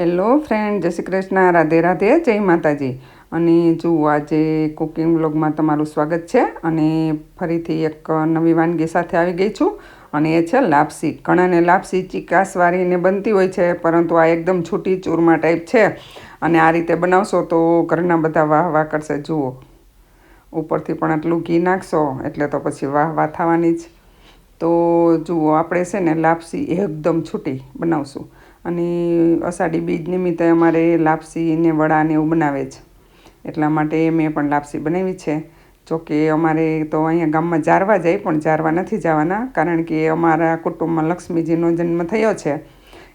Hello friend જય શ્રી કૃષ્ણ. રાધે રાધે. જય માતાજી. અને જુઓ, આજે કુકિંગ બ્લોગમાં તમારું સ્વાગત છે. અને ફરીથી એક નવી વાનગી સાથે આવી ગઈ છું. અને એ છે લાપસી. ઘણાને લાપસી ચીકાસવાળીને બનતી હોય છે, પરંતુ આ એકદમ છૂટી ચૂરમા ટાઈપ છે. અને આ રીતે બનાવશો તો ઘરના બધા વાહ વાહ કરશે. જુઓ. ઉપરથી પણ આટલું ઘી નાખશો, એટલે તો પછી વાહ વાહ થવાની જ. તો જુઓ, આપણે છે ને લાપસી એકદમ છૂટી બનાવશું. અને અષાઢી બીજ નિમિત્તે અમારે લાપસી ને વડા ને એવું બનાવે છે. એટલા માટે મેં પણ લાપસી બનાવી છે. જોકે અમારે તો અહીંયા ગામમાં જારવા જાય પણ જારવા નથી જવાના, કારણ કે અમારા કુટુંબમાં લક્ષ્મીજીનો જન્મ થયો છે.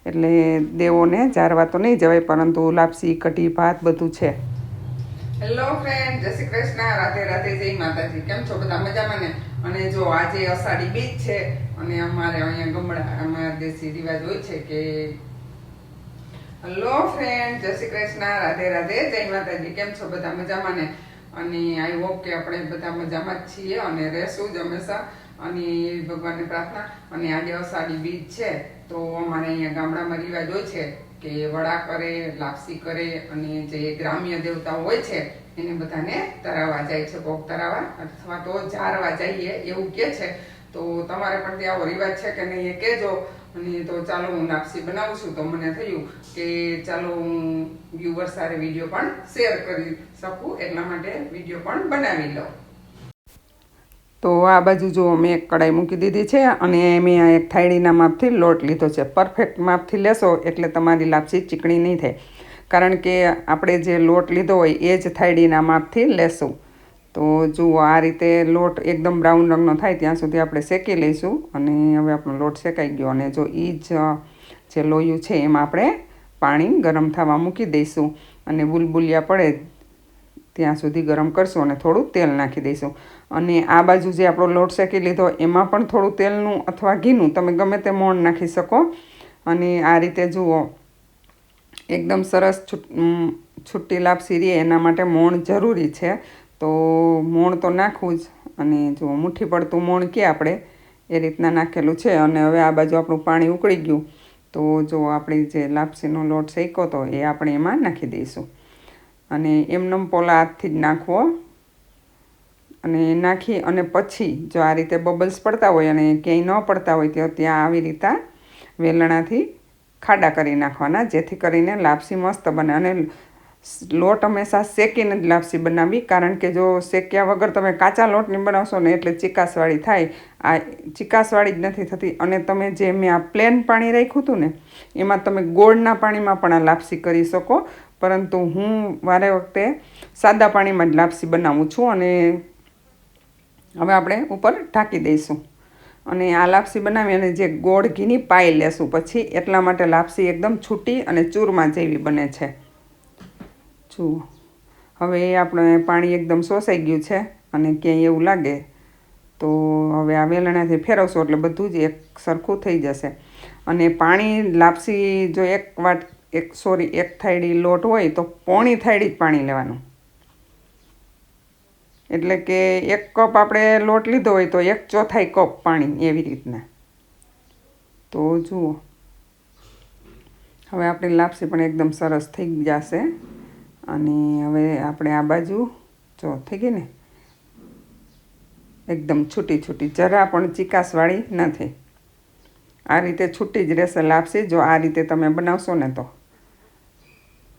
એટલે દેવોને જારવા તો નહીં જવાય, પરંતુ લાપસી, કઢી, ભાત બધું છે. હેલો ફ્રેન્ડ જય શ્રી કૃષ્ણ, રાધે રાધે, જય માતાજી. કેમ છો? બધા મજામાં ને? અને જો આજે અષાઢી બીજ છે, અને અમારે અહીંયા ગમડા, અમારા દેશી રિવાજ હોય છે કે હેલો ફ્રેન્ડ જય શ્રી કૃષ્ણ. રાધે રાધે. જય માતાજી. કેમ છો? બધા મજામાં ને? અને આઈ હોપ કે આપણે બધા મજામાં જ છીએ અને રહેશું જ હંમેશા. અને ભગવાનની પ્રાર્થના. અને આજે અષાઢી બીજ છે. તો અમારે અહીંયા ગામડામાં રિવાજ હોય છે કે વડા કરે, લાપસી કરે અને જે ગ્રામ્ય દેવતા હોય છે, એને બધાને તરાવવા જાય છે, ભોગ તરાવવા. અથવા તો જારવા જઈએ એવું કે છે. તો તમારે પણ ત્યાં આવો રિવાજ છે કે નહીં એ કહેજો. અને તો ચાલો હું લાપસી બનાવું છું તો મને થયું કે ચાલો હું વ્યુવર સાથે વીડિયો પણ શેર કરી શકું એટલા માટે વીડિયો પણ બનાવી લઉં. તો આ બાજુ જો મેં એક કડાઈ મૂકી દીધી છે અને મેં આ એક થાળીના માપથી લોટ લીધો છે. પરફેક્ટ માપથી લેશો એટલે તમારી લાપસી ચીકણી નહીં થાય. કારણ કે આપણે જે લોટ લીધો હોય એ જ થાળીના માપથી લેશું. તો જુઓ આ રીતે લોટ એકદમ બ્રાઉન રંગનો થાય ત્યાં સુધી આપણે શેકી લઈશું અને હવે આપણો લોટ શેકાઈ ગયો અને જો એ જ જે લોયું છે એમાં આપણે પાણી ગરમ થવા મૂકી દઈશું અને બુલબુલિયા પડે ત્યાં સુધી ગરમ કરશું અને થોડું તેલ નાખી દઈશું. અને આ બાજુ જે આપણો લોટ શેકી લીધો એમાં પણ થોડું તેલનું અથવા ઘીનું તમે ગમે તે મોણ નાખી શકો. અને આ રીતે જુઓ, એકદમ સરસ છુટ્ટી લાપસી રહે એના માટે મોણ જરૂરી છે. તો મોણ તો નાખવું જ. અને જો મુઠ્ઠી પડતું મોણ કે આપણે, એ રીતના નાખેલું છે. અને હવે આ બાજુ આપણું પાણી ઉકળી ગયું. તો જો આપણી જે લાપસીનો લોટ શેકો તો એ આપણે એમાં નાખી દઈશું. અને એમનેમ પોલા હાથથી જ નાખવો. અને નાખી અને પછી જો આ રીતે બબલ્સ પડતા હોય અને ક્યાંય ન પડતા હોય તો ત્યાં આવી રીતે વેલણાથી ખાડા કરી નાખવાના, જેથી કરીને લાપસી મસ્ત બને. અને લોટ હંમેશા શેકીને જ લાપસી બનાવવી કારણ કે જો શેક્યા વગર તમે કાચા લોટની બનાવશો ને એટલે ચિકાસવાળી થાય. આ ચિકાસવાળી જ નથી થતી. અને તમે જે મેં આ પ્લેન પાણી રાખ્યું હતું ને, એમાં તમે ગોળના પાણીમાં પણ આ લાપસી કરી શકો. પરંતુ હું વારે વખતે સાદા પાણીમાં જ લાપસી બનાવું છું અને હવે આપણે ઉપર ઢાંકી દઈશું. અને આ લાપસી બનાવી અને જે ગોળ ઘીની પાઈ લેશું પછી એટલા માટે લાપસી એકદમ છૂટી અને ચૂરમાં જેવી બને છે. જુઓ હવે આપણે પાણી એકદમ શોષાઈ ગયું છે અને ક્યાંય એવું લાગે, તો હવે આ વેલણાથી ફેરવશો એટલે બધું જ એક સરખું થઈ જશે. અને પાણી લાપસી જો એક વાટ, એક, સોરી, એક થાળી લોટ હોય તો પોણી થાળી જ પાણી લેવાનું. એટલે કે એક કપ આપણે લોટ લીધો હોય તો એક ચોથાઈ કપ પાણી એવી રીતના. તો જુઓ. હવે આપણી લાપસી પણ એકદમ સરસ થઈ જશે. અને હવે આપણે આ બાજુ, જો થઈ ગઈ ને? એકદમ છૂટી છૂટી, જરા પણ ચિકાસવાળી નથી આ રીતે છૂટી જ રહેશે લાપસી જો આ રીતે તમે બનાવશો ને તો.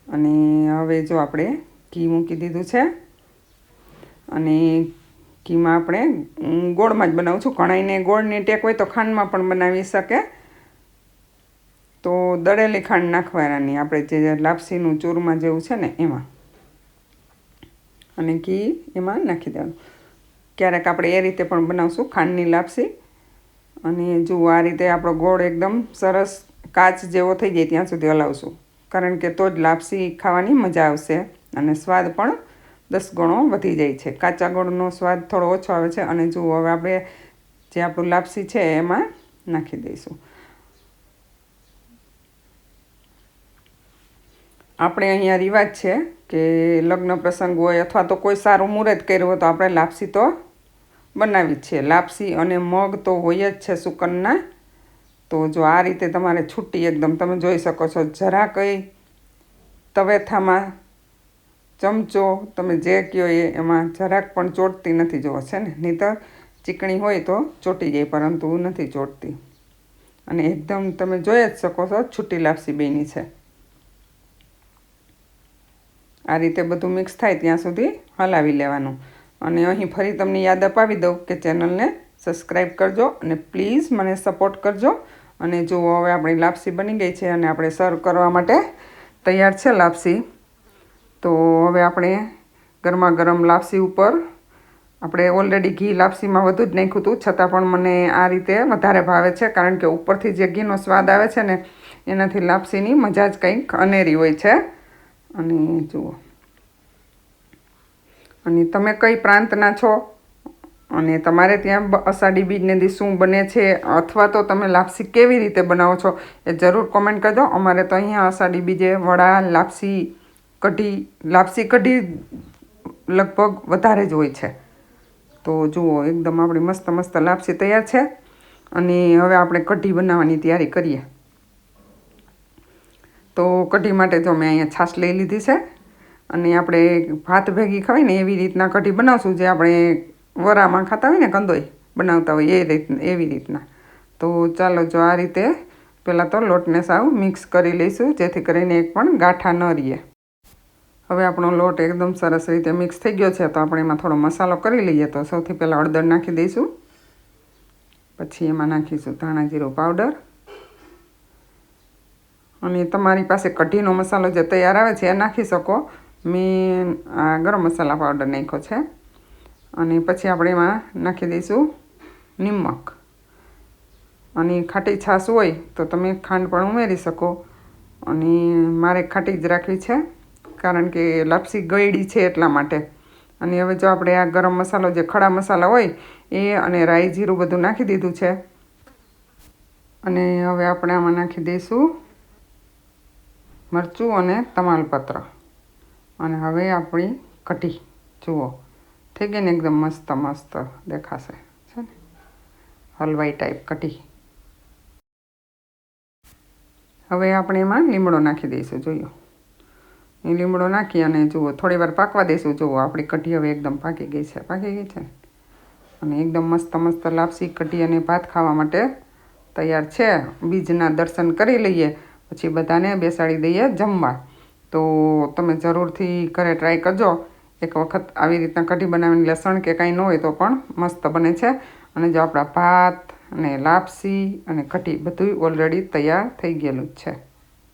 અને હવે જો આપણે ઘી મૂકી દીધું છે, અને ઘીમાં આપણે ગોળમાં જ બનાવું છું. કણાઈને ગોળની ટેક હોય તો ખાંડમાં પણ બનાવી શકે. તો દળેલી ખાંડ નાખવાની, આપણે જે લાપસીનું ચૂરમાં જેવું છે ને એમાં. અને ઘી એમાં નાખી દેવાનું. ક્યારેક આપણે એ રીતે પણ બનાવશું, ખાંડની લાપસી. અને જુઓ આ રીતે આપણો ગોળ એકદમ સરસ કાચ જેવો થઈ જાય ત્યાં સુધી હલાવશું. કારણ કે તો જ લાપસી ખાવાની મજા આવશે અને સ્વાદ પણ દસ ગણો વધી જાય છે. કાચા ગોળનો સ્વાદ થોડો ઓછો આવે છે અને જુઓ, હવે આપણે જે આપણું લાપસી છે એમાં નાખી દઈશું. આપણે અહીંયા રિવાજ છે કે લગ્ન પ્રસંગ હોય અથવા તો કોઈ સારું મુહૂર્ત કર્યું હોય તો આપણે લાપસી તો બનાવી જ છે. લાપસી અને મગ તો હોય જ છે સુકનના તો જો આ રીતે તમારે છૂટી એકદમ, તમે જોઈ શકો છો જરા કંઈ તવેથામાં ચમચો, તમે જે કહો એ, એમાં જરાક પણ ચોટતી નથી જોવો, છે ને? નહીંતર ચીકણી હોય તો ચોટી જાય, પરંતુ નથી ચોટતી. અને એકદમ તમે જોઈ જ શકો છો, છૂટી લાપસી બેની છે. આ રીતે બધું મિક્સ થાય ત્યાં સુધી હલાવી લેવાનું. અને અહીં ફરી તમને યાદ અપાવી દઉં કે ચેનલને સબસ્ક્રાઈબ કરજો અને પ્લીઝ મને સપોર્ટ કરજો. અને જો હવે આપણી લાપસી બની ગઈ છે અને આપણે સર્વ કરવા માટે તૈયાર છે લાપસી, તો હવે આપણે ગરમા ગરમ લાપસી ઉપર આપણે ઓલરેડી ઘી લાપસીમાં વધુ જ નાખ્યું હતું. છતાં પણ મને આ રીતે વધારે ભાવે છે કારણ કે ઉપરથી જે ઘીનો સ્વાદ આવે છે ને, એનાથી લાપસીની મજા જ કંઈક અનેરી હોય છે. અને જુઓ. અને તમે કઈ પ્રાંતના છો? અને તમારે ત્યાં અષાઢી બીજને દી શું બને છે? અથવા તો તમે લાપસી કેવી રીતે બનાવો છો? એ જરૂર કોમેન્ટ કરજો. અમારે તો અહીંયા અષાઢી બીજે વડા, લાપસી કઢી લાપસી કઢી લગભગ વધારે જ હોય છે. તો જુઓ, એકદમ આપણી મસ્ત મસ્ત લાપસી તૈયાર છે. અને હવે આપણે કઢી બનાવવાની તૈયારી કરીએ. તો કઢી માટે જો મેં અહીંયા છાશ લઈ લીધી છે. અને આપણે ભાત ભેગી ખાવી ને એવી રીતના કઢી બનાવશું જે આપણે વરામાં ખાતા હોય ને કંદોઈ બનાવતા હોય એ રીત, એવી રીતના. તો ચાલો જો આ રીતે પહેલાં તો લોટને સાવ મિક્સ કરી લઈશું, જેથી કરીને એક પણ ગાંઠા ન રહીએ. હવે આપણો લોટ એકદમ સરસ રીતે મિક્સ થઈ ગયો છે, તો આપણે એમાં થોડો મસાલો કરી લઈએ, તો સૌથી પહેલાં હળદર નાખી દઈશું. પછી એમાં નાખીશું ધાણા જીરું પાવડર. અને તમારી પાસે કઢીનો મસાલો જે તૈયાર આવે છે, એ નાખી શકો. મેં આ ગરમ મસાલા પાવડર નાખ્યો છે. અને પછી આપણે એમાં નાખી દઈશું નિમક. અને ખાટી છાશ હોય તો તમે ખાંડ પણ ઉમેરી શકો. અને મારે ખાટી જ રાખવી છે, કારણ કે લાપસી ગળી છે એટલા માટે. અને હવે જો આપણે આ ગરમ મસાલો જે ખડા મસાલા હોય, એ અને રાઈ જીરું બધું નાખી દીધું છે. અને હવે આપણે આમાં નાખી દઈશું મરચું અને તમાલપત્ર. અને હવે આપણી કઢી. જુઓ. થઈ ગઈ ને એકદમ મસ્ત મસ્ત દેખાશે. છે ને? હલવાઈ ટાઈપ કઢી. હવે આપણે એમાં લીમડો નાખી દઈશું, જોયું? એ લીમડો નાખી અને જુઓ, થોડી વાર પાકવા દઈશું. જુઓ, આપણી કઢી હવે એકદમ પાકી ગઈ છે. પાકી ગઈ છે? અને એકદમ મસ્ત મસ્ત લાપસી કઢી અને ભાત ખાવા માટે તૈયાર છે. બીજના દર્શન કરી લઈએ. પછી બધાને બેસાડી દઈએ જમવા. તો તમે જરૂરથી ઘરે ટ્રાય કરજો. એક વખત આવી રીતના કઢી બનાવીને લસણ કે કાંઈ ન હોય તો પણ મસ્ત બને છે. અને જો આપણા ભાત અને લાપસી અને કઢી બધું ઓલરેડી તૈયાર થઈ ગયેલું જ છે.